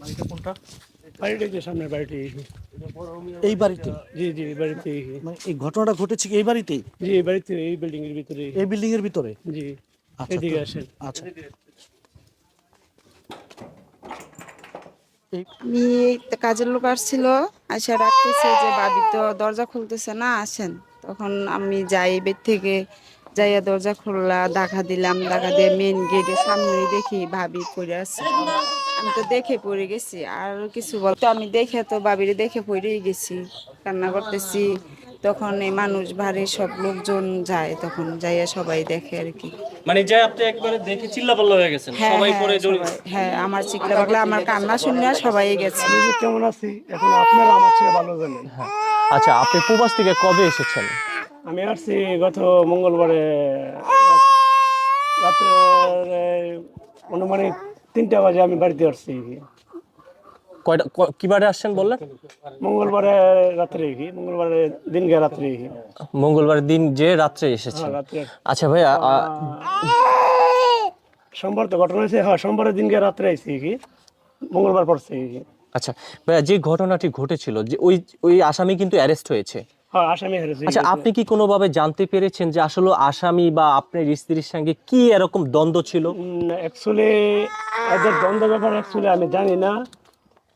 বাড়িটা কোনটা? বাড়িটা যে সামনের বাড়িটি। এই বাড়িতে? জি জি এই বাড়িতে। মানে এই ঘটনাটা ঘটেছে কি এই বাড়িতেই? জি এই বাড়িতে এই বিল্ডিং এর ভিতরে। এই বিল্ডিং এর ভিতরে? জি আচ্ছা, এদিকে আসেন। আচ্ছা। আমি কাজের লোক আসছিল আসে রাখতেছে যে ভাবি তো দরজা খুলতেছে না আসেন। তখন আমি যাই বের থেকে যাইয়া দরজা খুললা দেখা দিলাম দেখা দিয়ে মেন গেটের সামনে দেখি ভাবি পড়ে আছে। আমি তো দেখে পড়ে গেছি আর কিছু বলতো আমি দেখে তো ভাবির দেখে পড়েই গেছি কান্না করতেছি। তখন এই মানুষ ভারী সব লোকজন যায় তখন যাইয়া সবাই দেখে আর কি। মানে যে আপনি একবারে দেখে চিল্লাপাল্লা হয়ে গেছেন হ্যাঁ সবাই হ্যাঁ, পরে জড়ি হ্যাঁ আমার চিকলা পাগলা আমার কান্না শুনে সবাই গেছে। আমি কেমন আছি? এখন আপনারা আমার চেয়ে ভালো জানেন। আচ্ছা আপনি প্রবাস থেকে কবে এসেছেন? আমি আসছি গত মঙ্গলবারে রাত্রে অনুমানিক তিনটা বাজে আমি বাড়িতে আসছি। কয়টা ক- কিবারে আসছেন বললেন? মঙ্গলবারে রাত্রে কি মঙ্গলবারে দিন গে রাত্রে কি মঙ্গলবার দিন যে রাত্রে এসেছেন। হ্যাঁ আচ্ছা ভাইয়া সোমবার তো ঘটনা হয়েছে হ্যাঁ সোমবারের দিন গে রাত্রে আইছি কি মঙ্গলবার পড়ছে আচ্ছা ভাইয়া যে ঘটনাটি ঘটেছিল যে ওই ওই আসামি কিন্তু অ্যারেস্ট হয়েছে। হ্যাঁ আসামি হেরেছে আচ্ছা আপনি কি কোনোভাবে জানতে পেরেছেন যে আসলে আসামি বা আপনার স্ত্রীর সঙ্গে কি এরকম দ্বন্দ্ব ছিল? অ্যাকচুয়ালি এদের দ্বন্দ্ব ব্যাপার অ্যাকচুয়ালি আমি জানি না।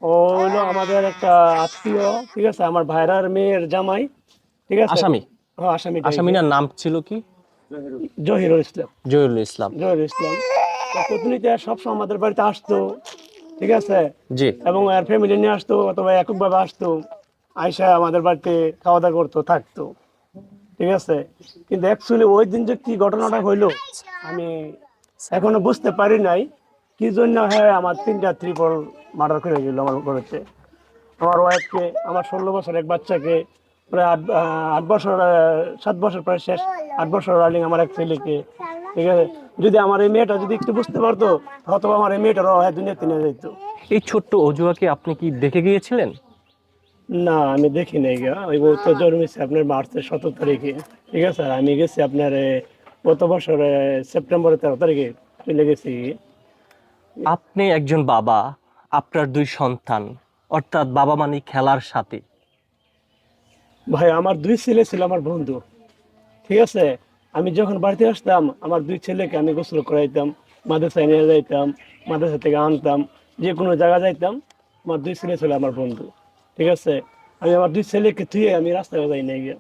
ও হলো আমাদের একটা আত্মীয় ঠিক আছে? আমার ভাইরার মেয়ের জামাই ঠিক আছে? আসামি? হ্যাঁ আসামি আসামিনার নাম ছিল কি? জহিরুল ইসলাম। জহিরুল ইসলাম। জহিরুল ইসলাম। প্রতিনিধি সবসময় আমাদের বাড়িতে আসতো ঠিক আছে? জি। এবং আর ফ্যামিলি নিয়ে আসতো অথবা এককভাবে আসতো। আয়সা আমাদের বাড়িতে খাওয়া দাওয়া করতো, থাকতো। ঠিক আছে? কিন্তু অ্যাকচুয়ালি ওই দিন যে কি ঘটনাটা হইল, আমি এখনও বুঝতে পারি নাই। কি জন্য হ্যাঁ আমার তিনটা ত্রিপল মার্ডার করে গেল আমার ঘরেতে। আমার ওয়াইফকে আমার ষোলো বছর এক বাচ্চাকে, প্রায় আট আট বছর সাত বছর প্রায় শেষ, আট বছর রানিং আমার এক ছেলেকে। ঠিক আছে? যদি আমার এই মেয়েটা যদি একটু বুঝতে পারতো হয়তো আমার এই মেয়েটারও দুনিয়া তিনে যেত এই ছোট্ট অজুয়াকে আপনি কি দেখে গিয়েছিলেন? না আমি দেখি নাই গা। ওই তো জন্মেছে আপনার মার্চের সতেরো তারিখে ঠিক আছে? আর আমি গেছি আপনার গত বছর সেপ্টেম্বরের তেরো তারিখে চলে গেছি। আপনি একজন বাবা আপনার দুই সন্তান অর্থাৎ বাবা মানে খেলার সাথে। ভাই আমার দুই ছেলে ছিল আমার বন্ধু ঠিক আছে? আমি যখন বাড়িতে আসতাম আমার দুই ছেলেকে আমি গোসল করাইতাম মাদ্রাসায় নিয়ে যাইতাম মাদ্রাসা থেকে আনতাম যে কোনো জায়গা যাইতাম আমার দুই ছেলে ছিল আমার বন্ধু। ঠিক আছে? আমি আমার দুই ছেলেকে থুয়ে আমি রাস্তায় যাই নাই গিয়া।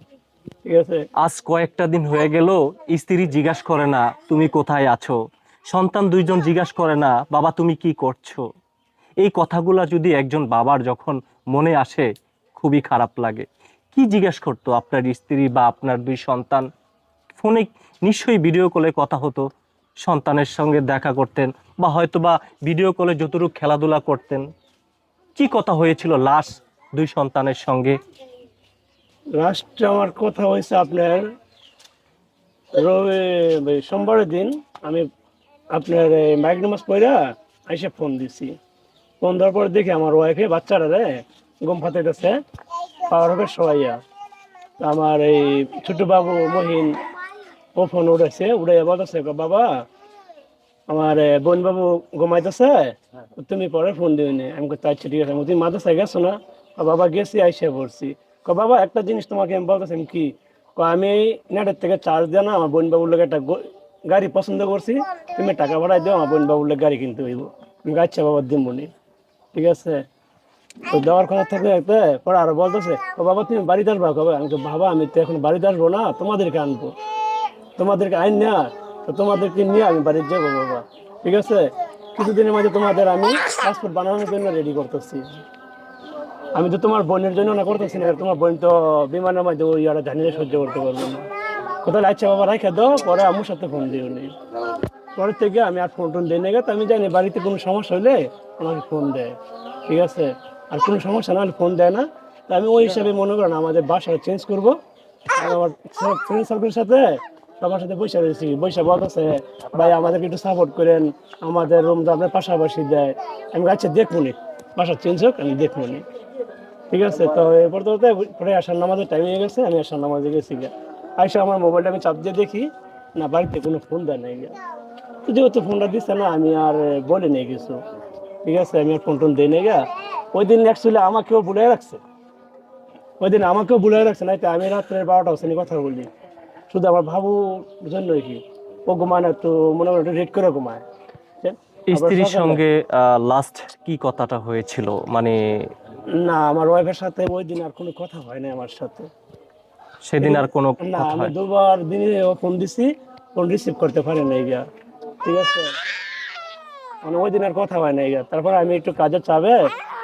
ঠিক আছে? আজ কয়েকটা দিন হয়ে গেল, স্ত্রী জিজ্ঞাসা করে না, তুমি কোথায় আছো? সন্তান দুইজন জিজ্ঞাসা করে না, বাবা, তুমি কি করছ? এই কথাগুলো যদি একজন বাবার যখন মনে আসে, খুবই খারাপ লাগে। কি জিজ্ঞাস করতো আপনার স্ত্রী বা আপনার দুই সন্তান? ফোনে নিশ্চয়ই ভিডিও কলে কথা হতো, সন্তানের সঙ্গে দেখা করতেন বা হয়তো বা ভিডিও কলে যতটুকু খেলাধুলা করতেন। কি কথা হয়েছিল লাস্ট দুই সন্তানের সঙ্গে। লাস্ট আমার কথা হয়েছে আপনার রবি সোমবারের দিন আমি আপনার নামাজ পড়া এসে ফোন দিছি। ফোন দেওয়ার পরে দেখি আমার ওয়াইফে বাচ্চারা রে গম ফাটাইতেছে পাওয়ার হবে সবাইয়া আমার এই ছোট বাবু মহিন ও ফোন উঠেছে উড়াইয়া বলতেছে বাবা আমার বোন বাবু ঘুমাইতেছে তুমি পরে ফোন দিও আমি আছে। আমি কই, তুমি মাদ্রাসায় গেছো না? বাবা গেছি আইসা পড়ছি। ক বাবা একটা জিনিস তোমাকে আমি বলতেছি কি? ক আমি নেটের থেকে চার্জ দেওয়া না আমার বোন বাবুর লোক একটা গাড়ি পছন্দ করছি। তুমি টাকা ভাড়াই দিও আমার বোন বাবুর লোক গাড়ি কিনতে হইব। আমি আচ্ছা বাবা দিব ঠিক আছে? তো দেওয়ার কথা থাকবে একটা পরে আরও বলতেছে ও বাবা তুমি বাড়িতে আসবা কবে? আমি কই, বাবা আমি তো এখন বাড়িতে আসব না তোমাদেরকে আনব। তোমাদেরকে আইন না তো তোমাদেরকে নিয়ে আমি বাড়িতে যাব বাবা। ঠিক আছে? কিছুদিনের মাঝে তোমাদের আমি পাসপোর্ট বানানোর জন্য রেডি করতেছি। আমি তো তোমার বোনের জন্য না করতেছি না তোমার বোন তো বিমানের মাঝে ওই আর ঝানিয়ে সহ্য করতে পারবে না। কোথাও আচ্ছা বাবা রাখে দাও পরে আমার সাথে ফোন দিও নেই পরের থেকে আমি আর ফোন টোন দিই না তো আমি জানি বাড়িতে কোনো সমস্যা হলে আমাকে ফোন দেয় ঠিক আছে? আর কোনো সমস্যা না হলে ফোন দেয় না। তো আমি ওই হিসাবে মনে করেন আমাদের বাসা চেঞ্জ করব। আমার ফ্রেন্ড সার্কেলের সাথে সবার সাথে বসে রয়েছি বসে বলতেছে ভাই আমাদেরকে একটু সাপোর্ট করেন আমাদের রুম তো আপনার পাশাপাশি দেয়। আমি বলি, আচ্ছা দেখব নি বাসা চেঞ্জ হোক আমি দেখব নি ঠিক আছে তো এরপর তো তো পরে আসার নামাজের টাইম হয়ে গেছে আমি আসার নামাজে গেছি গিয়া। আইসা আমার মোবাইলটা আমি চাপ দিয়ে দেখি না বাড়িতে কোনো ফোন দেয় নাই গিয়া। তো যেহেতু ফোনটা দিচ্ছে না আমি আর বলি নেই কিছু। ঠিক আছে আমি আর ফোন টোন দিই নাই গা ওই দিন অ্যাকচুয়ালি আমাকেও ভুলে রাখছে। ওই দিন আমাকেও ভুলে রাখছে না আমি রাত্রের বারোটা শ্রেণি কথা বলি। শুধু আমার ভাবু জন্য কি? ও ঘুমায় না একটু মনে করেন রেড করে ঘুমায়। স্ত্রীর সঙ্গে লাস্ট কি কথাটা হয়েছিল? মানে না আমার ওয়াইফের সাথে ওই দিন আর কোনো কথা হয় না আমার সাথে। সেদিন আর কোনো না কথা আমি দুবার দিনে ফোন দিছি ফোন রিসিভ করতে পারি নাই গিয়া। ঠিক আছে? মানে ওই দিন আর কথা হয় নাই গিয়া। তারপর আমি একটু কাজের চাবে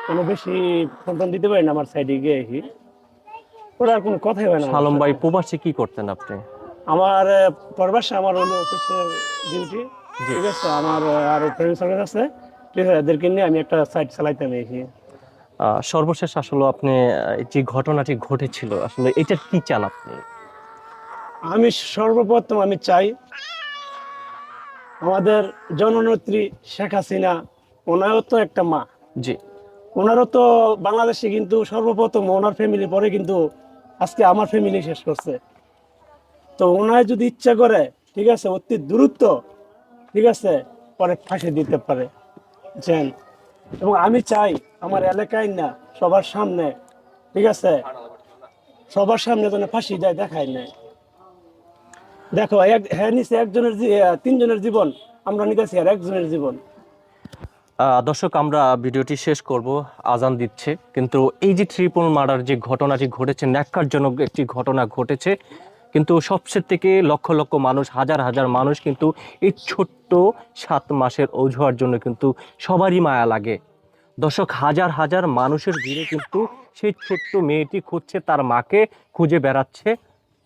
কোনো বেশি ফোন টোন দিতে পারি না আমার সাইডে গিয়ে কি ওরা আর কোনো কথাই হয় না সালম ভাই। প্রবাসে কি করতেন আপনি? আমার পরবাসে আমার হলো অফিসে ডিউটি ঠিক আছে? আমার আর ফ্রেন্ড সার্কেল আছে। ঠিক আছে? এদেরকে নিয়ে আমি একটা সাইট চালাইতাম এই সর্বশেষ আসলে আপনি যে ঘটনাটি ঘটেছিল আসলে এটা কি চান আপনি? আমি সর্বপ্রথম আমি চাই আমাদের জননেত্রী শেখ হাসিনা ওনারও তো একটা মা। জি। ওনারও তো বাংলাদেশে কিন্তু সর্বপ্রথম ওনার ফ্যামিলি পরে কিন্তু আজকে আমার ফ্যামিলি শেষ করছে। তো ওনার যদি ইচ্ছা করে ঠিক আছে অতি দূরত্ব ঠিক আছে পরে ফাঁসি দিতে পারে। বুঝছেন এবং আমি চাই আমার এলাকায় না সবার সামনে, ঠিক আছে? সবার সামনে যেন ফাঁসি যায় দেখায় না। দেখো, এক হ্যাঁ নিচে একজনের তিনজনের জীবন, আমরা নিতেছি আর একজনের জীবন। দর্শক, আমরা ভিডিওটি শেষ করব, আজান দিচ্ছে। কিন্তু এই যে ট্রিপল মার্ডার যে ঘটনাটি ঘটেছে, ন্যাক্কারজনক একটি ঘটনা ঘটেছে কিন্তু সবচেয়ে থেকে লক্ষ লক্ষ মানুষ, হাজার হাজার মানুষ কিন্তু এই ছোট্ট সাত মাসের অজুহার জন্য কিন্তু সবারই মায়া লাগে। দশক হাজার হাজার মানুষের ভিড়ে কিন্তু সেই ছোট্ট মেয়েটি খুঁজছে তার মাকে, খুঁজে বেড়াচ্ছে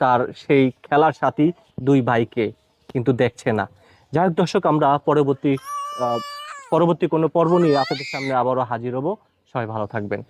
তার সেই খেলার সাথী দুই ভাইকে, কিন্তু দেখছে না। যাই হোক দর্শক, আমরা পরবর্তী পরবর্তী কোনো পর্ব নিয়ে আপনাদের সামনে আবারও হাজির হব। সবাই ভালো থাকবেন।